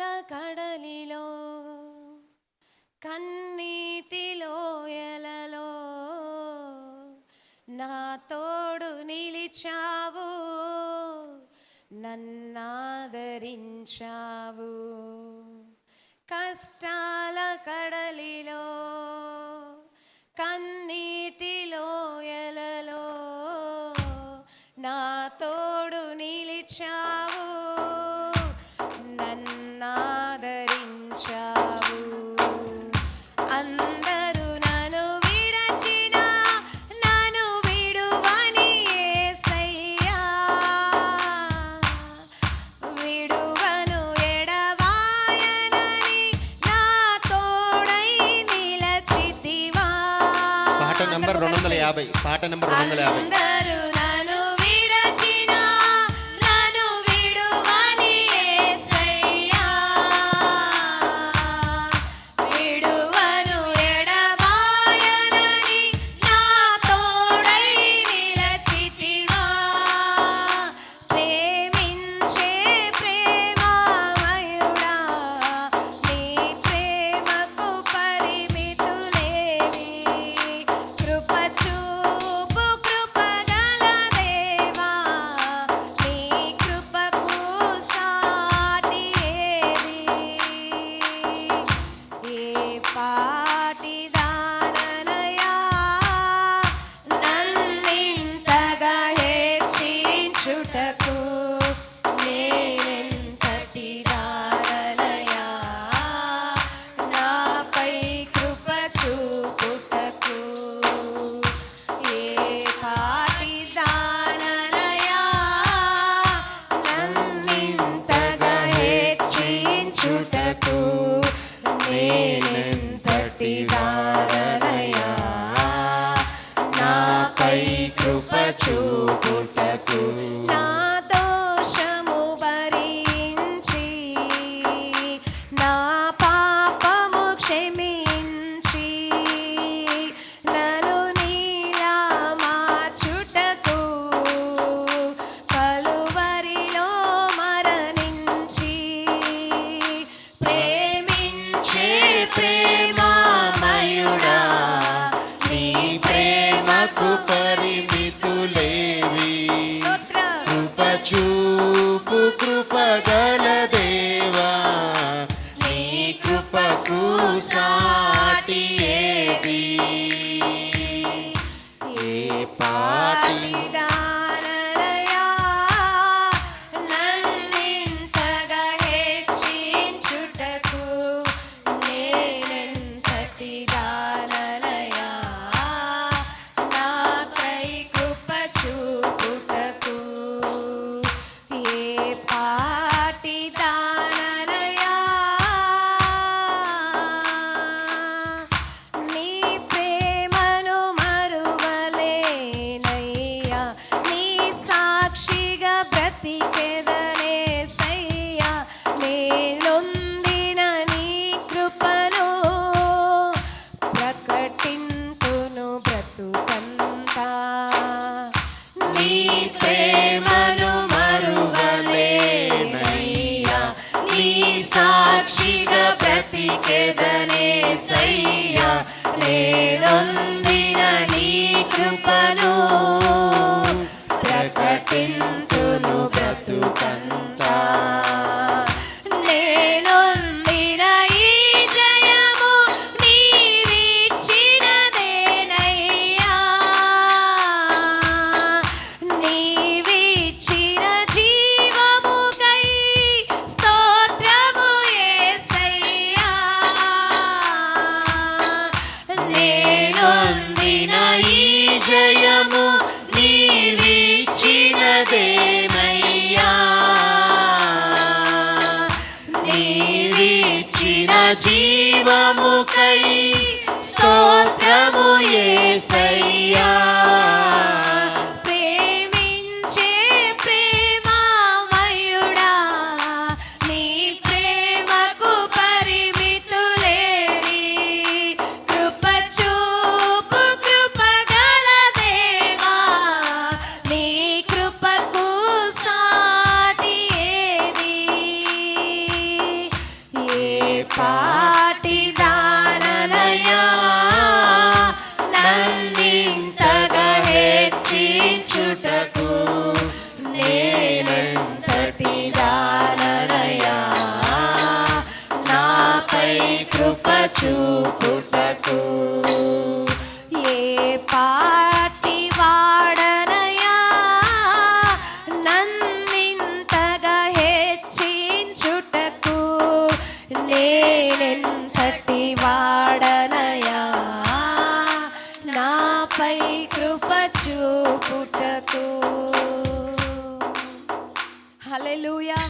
కలల కడలిలో కన్నీటిలో ఎలలో నా తోడు నిలిచావు నన్నాదరించావు. కష్టాల కడలిలో కన్నీ യാഭൈ പാട്ട് നമ്പർ ഒന്നര യാഭൈ టచు పుటకు నా కృపచూపు కృపగల దేవా నీ కృపకు సాటి ఏది సాక్షిగా ప్రతికెదనే సయ్యా లేనొందిన నీ కృపను ప్రకటింతును నీవిచ్చినదేమయ్యా నీవిచ్చిన జీవముకై స్తోత్రము ఏసయ్యా. you. could